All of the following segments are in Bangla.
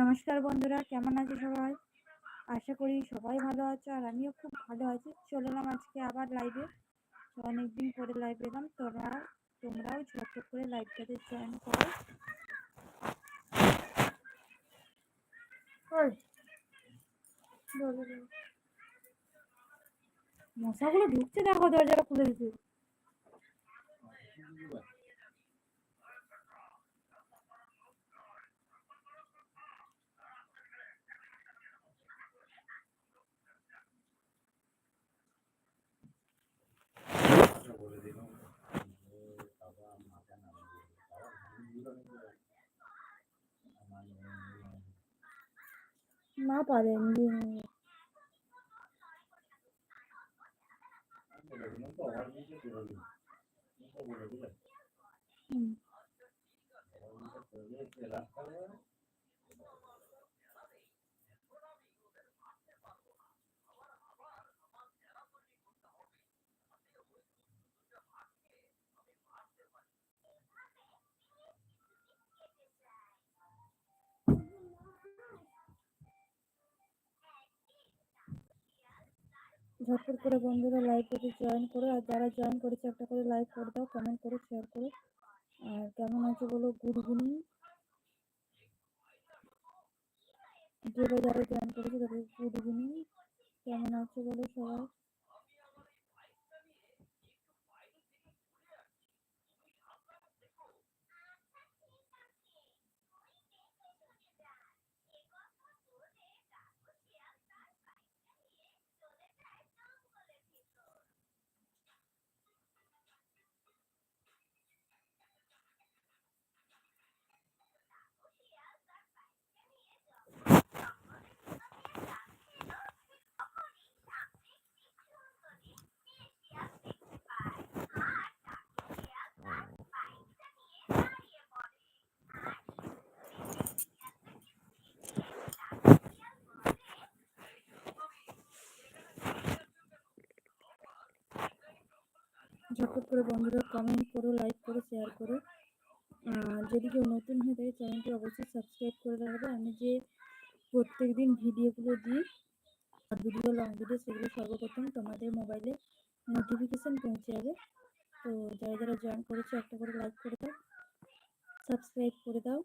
নমস্কার বন্ধুরা, কেমন আছে সবাই? আশা করি সবাই ভালো আছে আর আমিও খুব ভালো আছি। চলে আজকে আবার লাইভে অনেকদিন পরে লাইভ এলাম। তোমরা তোমরাও ঝটপট করে লাইভটাতে জয়েন করো। মশাগুলো ঢুকছে দেখো, দরজাটা খুলে দিতে। না পারেন হুম। ঝটপট করে বন্ধুরা লাইভটাতে জয়েন করো। আর যারা জয়েন করেছে, একটা করে লাইক করে দাও কমেন্ট করো শেয়ার করো। আর কেমন আছে বলো গুড ইভিনিং যেটা যারা জয়েন করেছে, তাদের গুড ইভিনিং কেমন আছে বলো সবাই? ঝটপট করে বন্ধুরা কমেন্ট করো লাইক করো শেয়ার করো। যদি কেউ নতুন হয়ে থাকে চ্যানেলটি অবশ্যই সাবস্ক্রাইব করে রাখবে। আমি যে প্রত্যেক দিন ভিডিওগুলো দিই ভিডিও লং ভিডিও সেগুলো সর্বপ্রথম তোমাদের মোবাইলে নোটিফিকেশান পৌঁছে যাবে। তো যারা যারা জয়েন করেছে, একটা করে লাইক করে দাও সাবস্ক্রাইব করে দাও।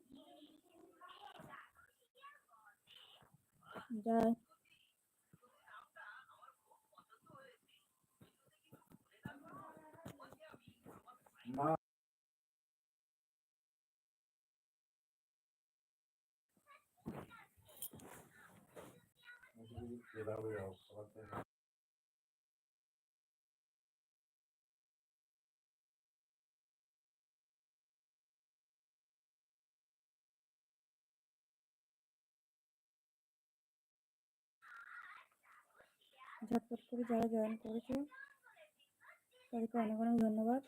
বাই ঝটপট করে যারা জয়েন করেছে তাদেরকে অনেক অনেক ধন্যবাদ।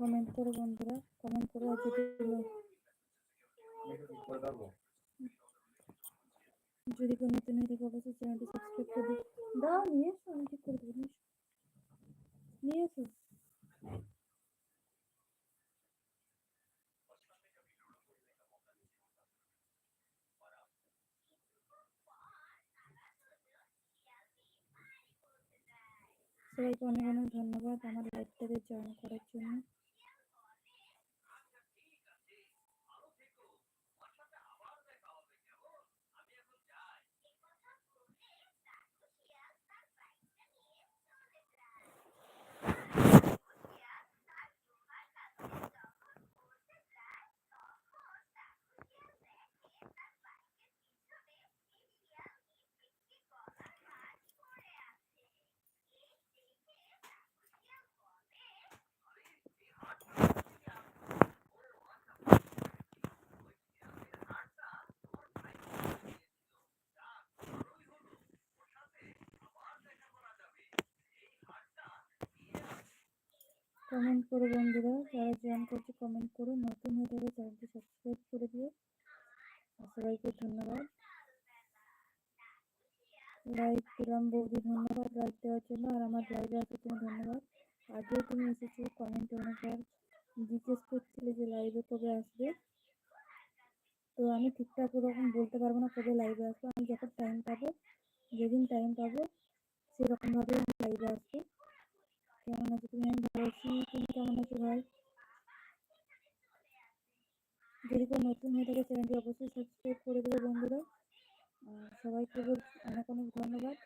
কমেন্ট করো বন্ধুরা কমেন্ট করো যদি যদি কেউ নতুন হয়ে থাকে, অবশ্যই চ্যানেলটি সাবস্ক্রাইব করে দিও। দাও, নিয়ে এসো, আমি ঠিক করে দেবো, নিয়ে এসো। সবাইকে অনেক অনেক ধন্যবাদ আমার লাইভটাতে জয়েন করার জন্য। কমেন্ট করো বন্ধুরা। যারা জয়েন করছে কমেন্ট করো। নতুন হয়ে থাকলে চ্যানেলটি সাবস্ক্রাইব করে দিও। সবাইকে ধন্যবাদ। লাইক দিলাম বৌদি, ধন্যবাদ লাইক দেওয়ার জন্য। আর আমার লাইভে আছে জন্য ধন্যবাদ। আগেও তুমি এসেছ কমেন্ট অনেকবার। জিজ্ঞেস করছিলে যে লাইভে কবে আসবে। তো আমি ঠিকঠাক ওরকম বলতে পারব না কবে লাইভে আসব। আমি যখন টাইম পাবো, যেদিন টাইম পাবো সেরকমভাবে আমি লাইভে আসব। কেমন আছো তুমি? আমি ভালো আছি। তুমি কেমন আছো ভাই? যদি কেউ নতুন হয়ে থাকে, চ্যানেলটি অবশ্যই সাবস্ক্রাইব করে দেবে বন্ধুরা। সবাইকে অনেক অনেক ধন্যবাদ।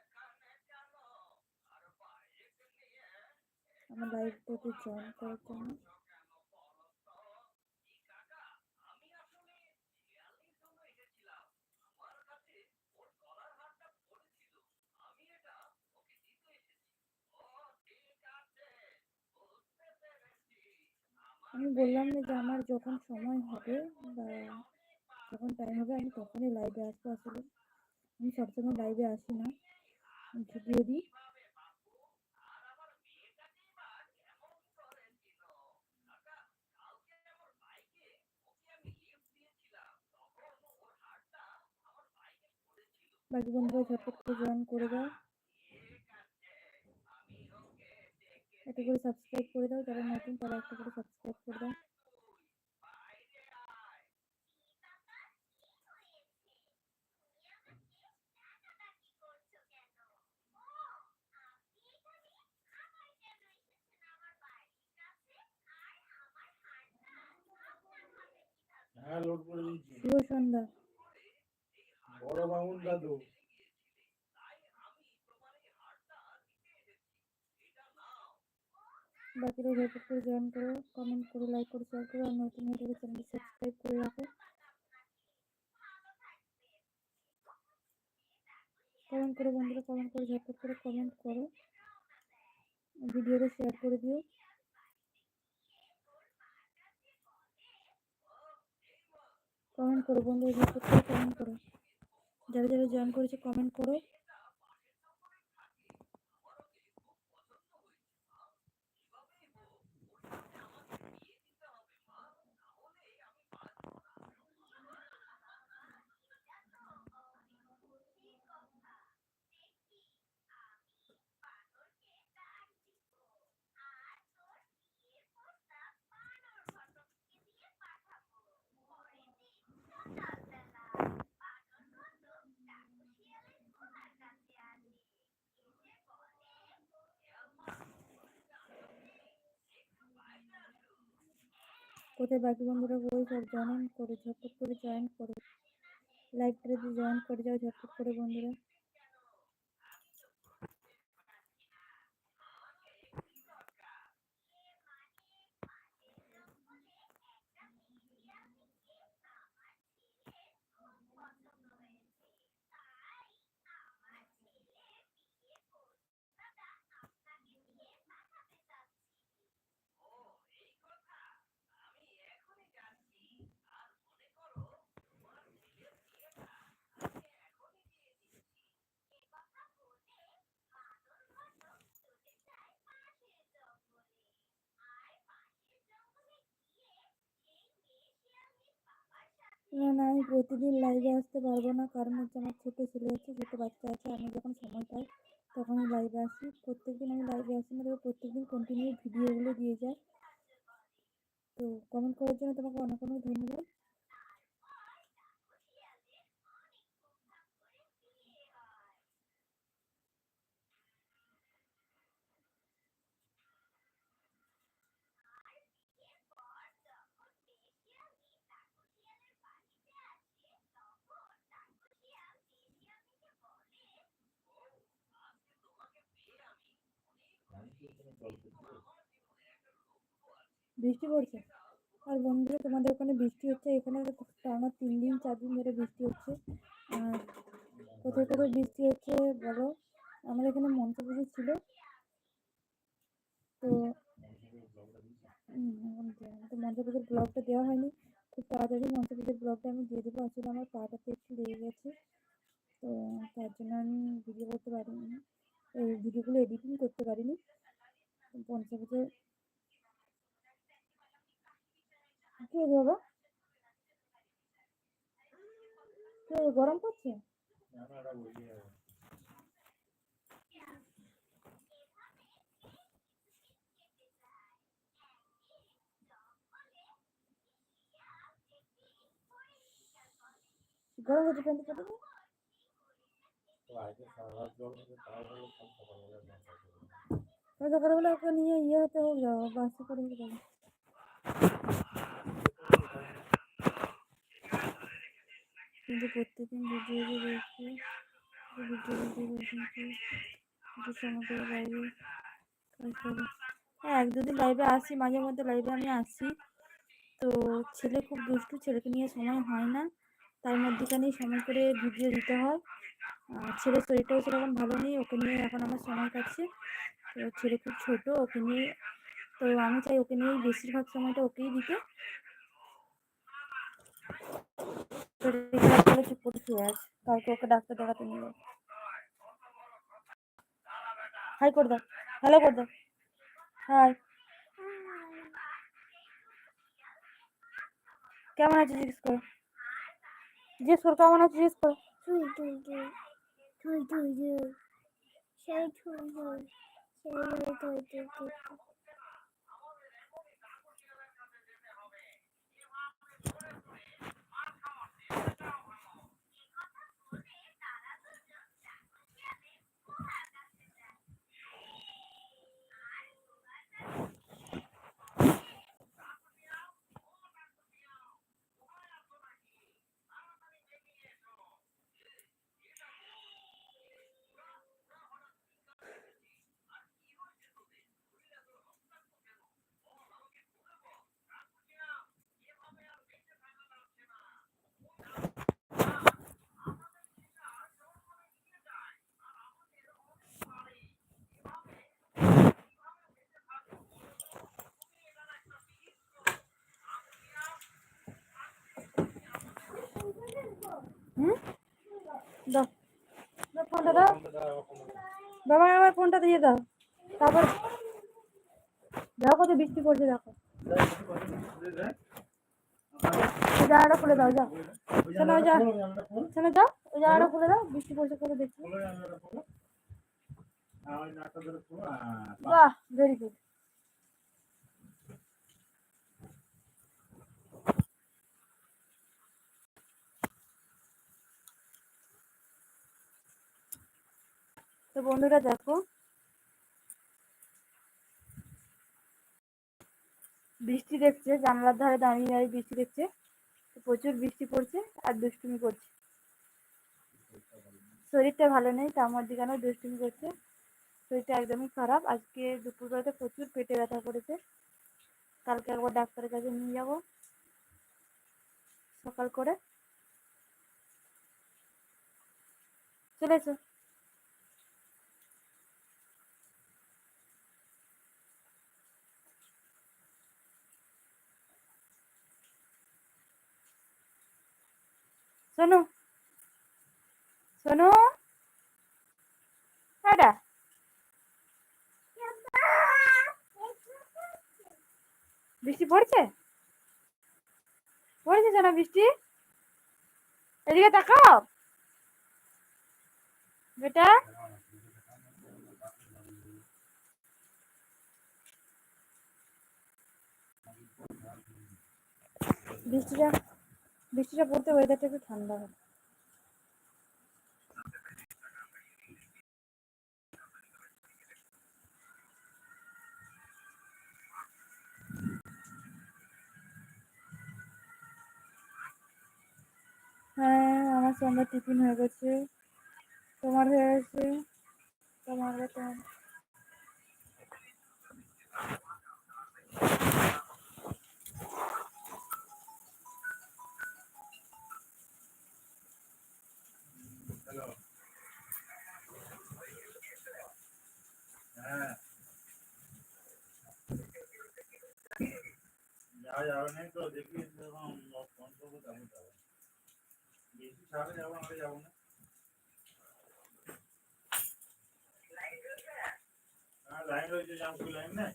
আমার লাইভটাতে জয়েন করার জন্য। আমি বললাম না যে আমার যখন সময় হবে বা যখন টাইম হবে, আমি তখনই লাইভে আসব আসলে। আমি সবসময় লাইভে আসি না। ভিডিও দিই। বাকি বন্ধুরা ঝটপট করে জয়েন করে দাও। একটা করে সাবস্ক্রাইব করে দাও যারা নতুন তারা একটা করে সাবস্ক্রাইব করে দাও। হ্যাঁ লোড করে দিচ্ছি শুভ সন্ধ্যা। বড় বামুন দাদু। বাকিরা করে জয়েন করো কমেন্ট করো লাইক করে শেয়ার করো, আর নতুন থাকলে চ্যানেলটি সাবস্ক্রাইব করে রাখো। কমেন্ট করো বন্ধুরা কমেন্ট করে, ঝটপট করে কমেন্ট করো। ভিডিওটা শেয়ার করে দিও। কমেন্ট করো বন্ধুরা, ঝটপট করে কমেন্ট করো। যারা যারা জয়েন করেছে কমেন্ট করো। কোথায় বাকি বন্ধুরা বই সব জয়েন করে, ঝটপট করে জয়েন করো। লাইভটাতে জয়েন করে যাও, ঝটপট করে বন্ধুরা। না আমি প্রতিদিন লাইভে আসতে পারব না। কারণ হচ্ছে আমার ছোটো ছেলে আছে ছোটো বাচ্চা আছে। আমি যখন সময় পাই তখন আমি লাইভে আসি। প্রত্যেকদিন আমি লাইভে আসি না, তবে প্রত্যেকদিন কন্টিনিউ ভিডিওগুলো দিয়ে যায় তো কমেন্ট করার জন্য তোমাকে অনেক অনেক ধন্যবাদ। বৃষ্টি পড়ছে। আর বন্ধুরা, তোমাদের ওখানে বৃষ্টি হচ্ছে, এখানে টানা তিন দিন, চার দিন ধরে বৃষ্টি হচ্ছে। আর কোথায় কোথায় বৃষ্টি হচ্ছে বলো? আমার এখানে মঞ্চ পুজো ছিল। তো মঞ্চ পুজোর ব্লগটা দেওয়া হয়নি। খুব তাড়াতাড়ি মঞ্চ পুজোর ব্লগটা আমি দিয়ে দেবো। আসলে আমার পাটাতে একটু লেগে গেছে। তো তার জন্য আমি ভিডিও করতে পারিনি। এই ভিডিওগুলো এডিটিং করতে পারিনি। পঞ্চা পুজোর কি বাবা? কি গরম যাবে গরম হচ্ছে প্যান্ট পরে নে। তো আজকে সারা রাত জল হবে তাহলে কাল সকালবেলা সকালবেলা ওকে নিয়ে ইয়ে হতে হবে বাসে করে হতে কিন্তু প্রত্যেকদিন ভিডিও যে দেখছি ভিডিও ভিডিও সময় করে লাইভে হ্যাঁ এক দুদিন লাইভে আসি মাঝে মধ্যে লাইভে আমি আসি তো ছেলে খুব দুষ্টু ছেলেকে নিয়ে সময় হয় না তার মধ্যেখানেই সময় করে ভিডিও দিতে হয় ছেলের শরীরটাও সেরকম ভালো নেই ওকে নিয়ে এখন আমার সময় কাটছে ছেলে খুব ছোট ওকে নিয়ে তো আমি চাই ওকে নিয়েই বেশিরভাগ সময়টা ওকেই দিতে কেমন আছে জিজ্ঞেস করো জিজ্ঞেস করো কেমন আছে জিজ্ঞেস করো 对对对对。হুম? দাও। ফোনটা দাও। বাবা আমার ফোনটা দিয়ে দাও। তারপর দেখো কত বৃষ্টি পড়ছে দেখো। জানাটা খুলে দাও যাও। শোনো ওই যা শোনো যাও। ওই জানাটা খুলে দাও বৃষ্টি পড়ছে করে দেখছি বাহ ভেরি গুড তো বন্ধুরা দেখো। বৃষ্টি দেখছে, জানলার ধারে দাঁড়িয়ে দাঁড়িয়ে বৃষ্টি দেখছে। প্রচুর বৃষ্টি পড়ছে আর দুষ্টুমি করছে। শরীরটা ভালো নেই, তার মধ্যে কেন দুষ্টুমি করছে? শরীরটা একদমই খারাপ। আজকে দুপুরবেলাতে প্রচুর পেটে ব্যথা করেছে। কালকে একবার ডাক্তারের কাছে নিয়ে যাব। সকাল করে। চলে এসো। শোনো শোনো বৃষ্টি পড়ছে? পড়েছে শোনা বৃষ্টি? এদিকে তাকাও। বেটা। বৃষ্টিটা বৃষ্টিটা পড়তে ওয়েদারটা একটু ঠান্ডা হবে। হ্যাঁ আমার সন্ধ্যা টিফিন হয়ে গেছে। তোমার হয়ে গেছে? তোমার তোমার লাইন রয়েছে জামপুর লাইন নাই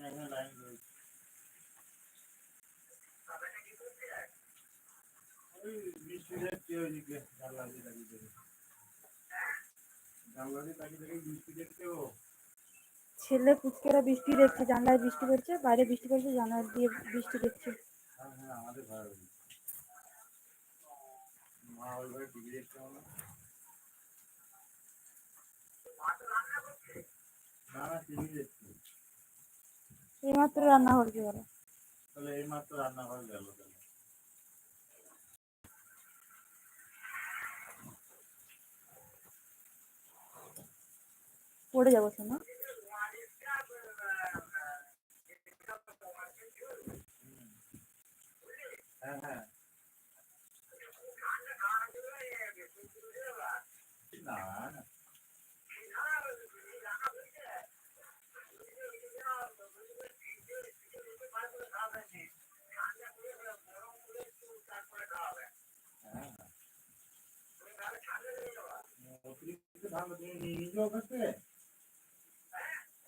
এখানে লাইন ছেলে পুচকেরা বৃষ্টি দেখছে, জানলায় বৃষ্টি পড়ছে, বাইরে বৃষ্টি পড়ছে জানলা দিয়ে বৃষ্টি দেখছে হ্যাঁ হ্যাঁ হয়। এইমাত্র রান্না করছে ওরা তাহলে এইমাত্র রান্নাঘর গেল পড়ে যাব শোনো হ্যাঁ ধান নিয়ে ওর কাছ?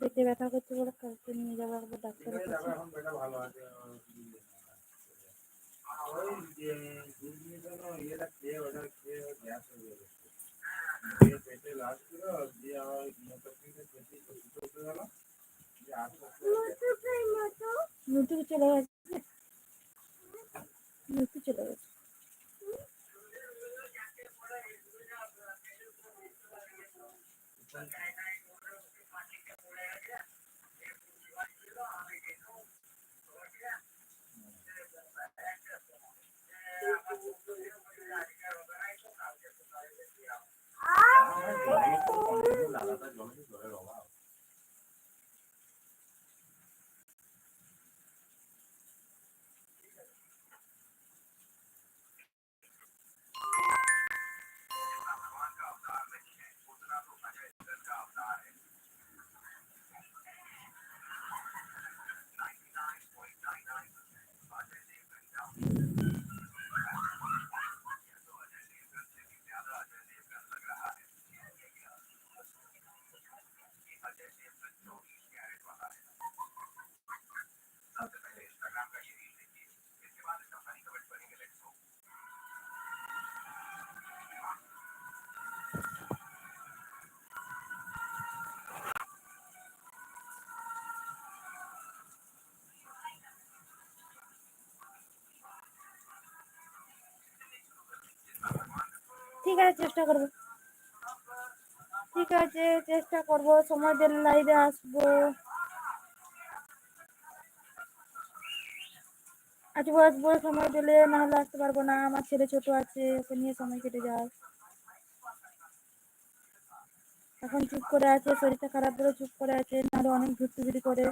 পেটে ব্যথা করছে বলে কালকে নিয়ে যাব একবার ডাক্তারের কাছে পেটে এখন ঠিক আছে, চেষ্টা করব। ঠিক আছে, চেষ্টা করব, সময় দিলে লাইভে আসব। আসব আসব, সময় দিলে না হলে আসতে পারব না। আমার ছেলে ছোট আছে, ওকে নিয়ে সময় কেটে যায় এখন চুপ করে আছে, শরীরটা খারাপ বলে চুপ করে আছে নাহলে অনেক ঘুরতে ঘুরি করে।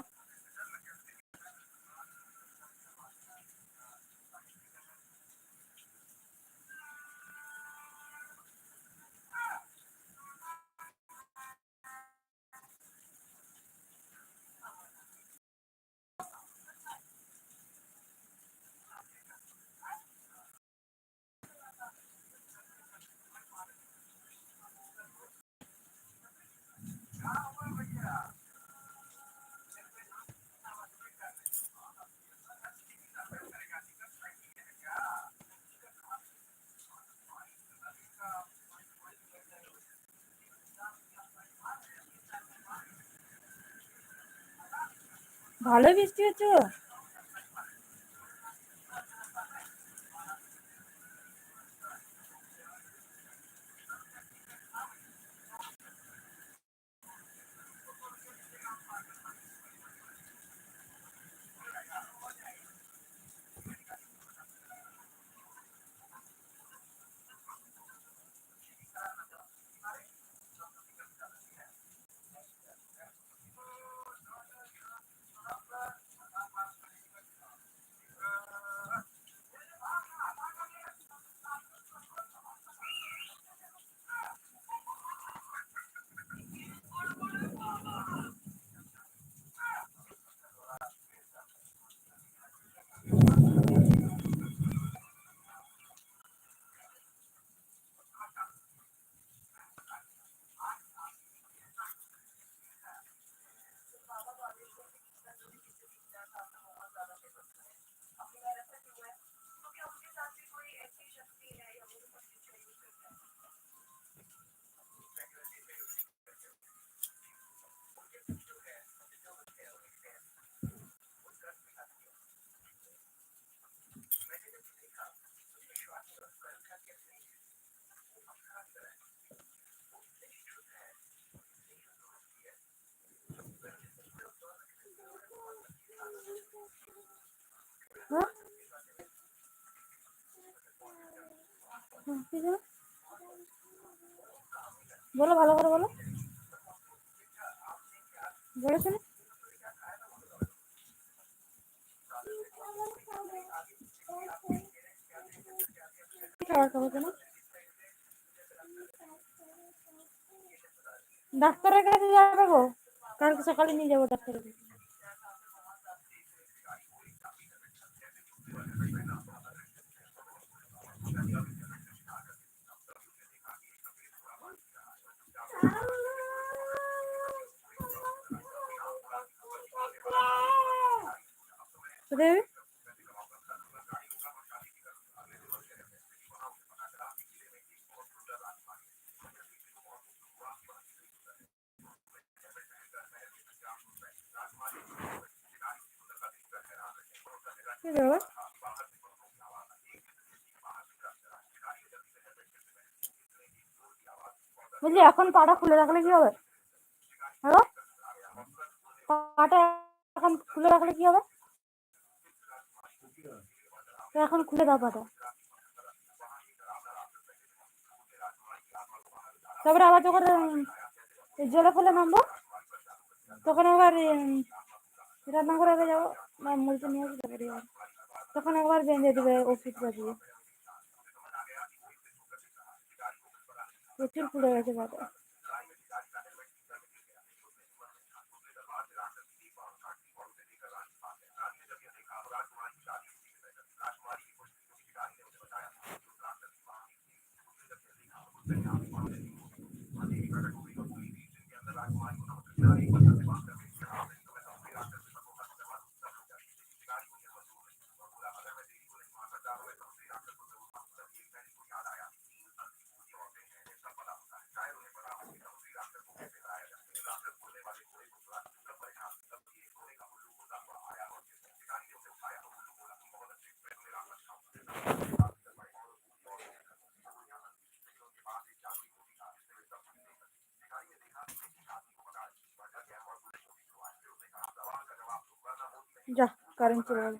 ভালো বৃষ্টি হচ্ছে বলো, ভালো করে বলো। বলেছ না? খাবার খাব কেন? ডাক্তারের কাছে যাবে গো। কালকে সকালে নিয়ে যাব ডাক্তারের কাছে কোথায় যাবে? কি বলছি এখন পাটা খুলে রাখলে কি হবে? হ্যালো? পাটা এখন খুলে রাখলে কি হবে? এখন খুলে দাও পাটা। তারপরে আবার যখন জলে ফেলে নামবো তখন আবার উম, রান্না করে যাব মুলতে নিয়ে আসব তখন একবার বেঁধে দেবে ওষুধটা দিয়ে প্রচুর ফুলে গেছে পাটা যা কারেন্ট চলে গেল